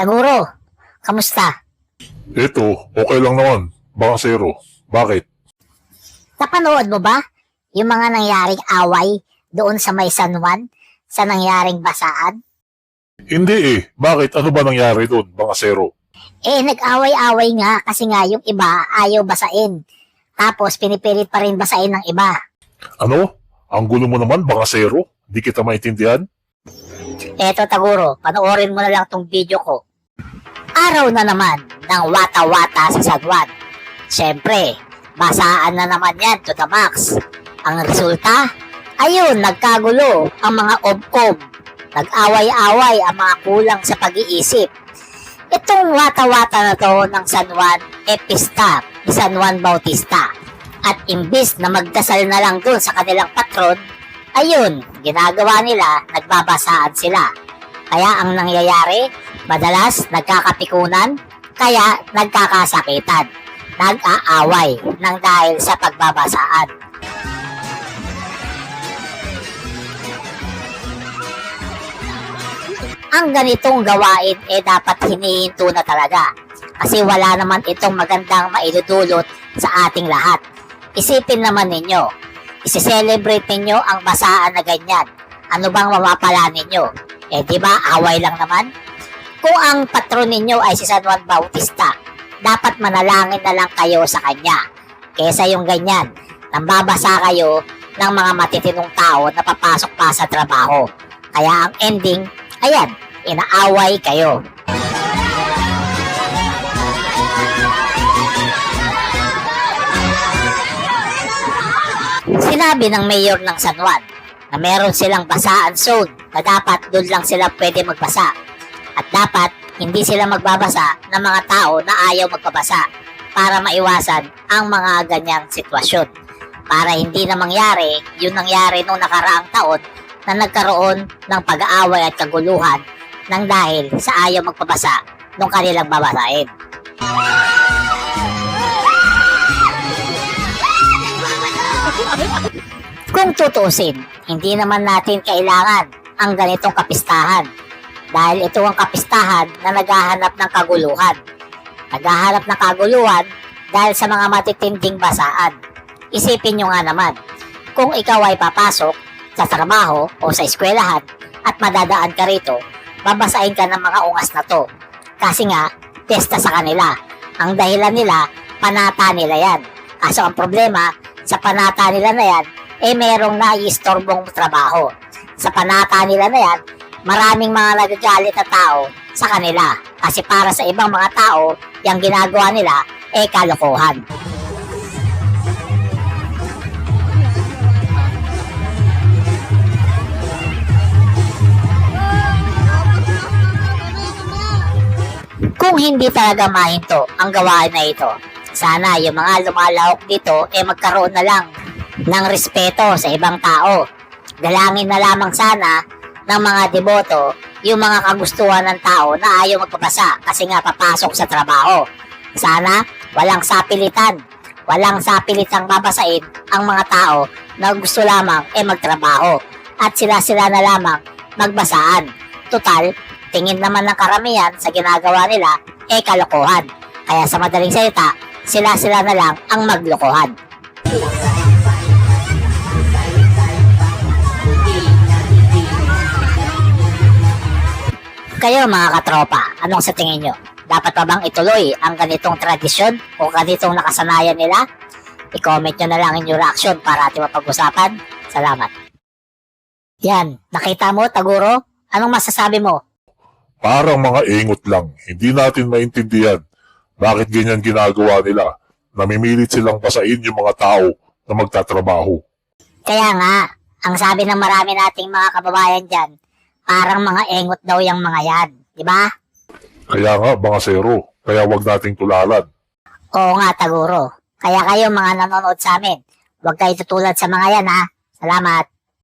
Taguro, kamusta? Ito, okay lang naman. Baka zero. Bakit? Napanood mo ba yung mga nangyaring away doon sa may San Juan sa nangyaring basaan? Hindi eh. Bakit? Ano ba nangyari doon? Baka zero. Eh, nag-away-away nga kasi nga yung iba ayaw basain. Tapos pinipilit pa rin basain ng iba. Ano? Ang gulo mo naman, baka zero? Di kita maintindihan? Eto Taguro, panoorin mo na lang tong video ko. Araw na naman ng wata-wata sa San Juan. Siyempre, basaan na naman yan to the max. Ang resulta, ayun, nagkagulo ang mga obkob. Nag-away-away ang mga kulang sa pag-iisip. Itong wata-wata na to ng San Juan, Epista ni San Juan Bautista. At imbis na magdasal na lang dun sa kanilang patron, ayun, ginagawa nila, nagbabasaan sila. Kaya ang nangyayari, madalas nagkakapikunan, kaya nagkakasakitan. Nag-aaway ng dahil sa pagbabasaan. Ang ganitong gawain eh dapat hinihinto na talaga kasi wala naman itong magandang maidudulot sa ating lahat. Isipin naman ninyo, isi-celebrate ninyo ang basaan na ganyan. Ano bang mapapala ninyo? Eh di ba away lang naman? Kung ang patron ninyo ay si San Juan Bautista, dapat manalangin na lang kayo sa kanya. Kesa yung ganyan, nambabasa kayo ng mga matitinong tao na papasok pa sa trabaho. Kaya ang ending, ayan, inaaway kayo. Sinabi ng mayor ng San Juan na meron silang basaan zone na dapat doon lang sila pwede magbasa. At dapat hindi sila magbabasa ng mga tao na ayaw magpabasa para maiwasan ang mga ganyang sitwasyon. Para hindi na mangyari yung nangyari nung nakaraang taon na nagkaroon ng pag-aaway at kaguluhan ng dahil sa ayaw magpabasa nung kanilang babasahin. Kung tutusin, hindi naman natin kailangan ang ganitong kapistahan dahil ito ang kapistahan na naghahanap ng kaguluhan. Naghahanap ng kaguluhan dahil sa mga matitinding basaan. Isipin nyo nga naman, kung ikaw ay papasok sa trabaho o sa eskwelahan at madadaan ka rito, babasahin ka ng mga ungas na to. Kasi nga, testa sa kanila. Ang dahilan nila, panata nila yan. Kaso ang problema, sa panata nila na yan, eh merong naiistorbong trabaho. Sa panata nila na yan, maraming mga nagagalit na tao sa kanila. Kasi para sa ibang mga tao, yung ginagawa nila, eh kalokohan. Kung hindi talaga mahinto ang gawain na ito, sana yung mga lumalawak dito eh magkaroon na lang ng respeto sa ibang tao. Dalangin na lamang sana ng mga deboto yung mga kagustuhan ng tao na ayaw magpapasa kasi nga papasok sa trabaho. Sana walang sapilitan, walang sapilitang babasain ang mga tao na gusto lamang eh magtrabaho at sila-sila na lamang magbasaan. Total, tingin naman ng karamihan sa ginagawa nila eh kalokohan. Kaya sa madaling salita, sila-sila na lang ang maglokohan. Kayo mga katropa, anong sa tingin nyo? Dapat pa bang ituloy ang ganitong tradisyon o ganitong nakasanayan nila? I-comment nyo na lang inyong reaction para ating mapag-usapan. Salamat. Yan, nakita mo, Taguro? Anong masasabi mo? Parang mga ingot lang. Hindi natin maintindihan bakit ganyan ginagawa nila. Namimilit silang basain yung mga tao na magtatrabaho. Kaya nga, ang sabi ng marami nating mga kababayan dyan, parang mga engot daw yung mga yan. Di ba? Kaya nga, mga zero. Kaya wag nating tulalan. Oo nga, Taguro. Kaya kayo mga nanonood sa amin, huwag kayo tutulad sa mga yan ha. Salamat.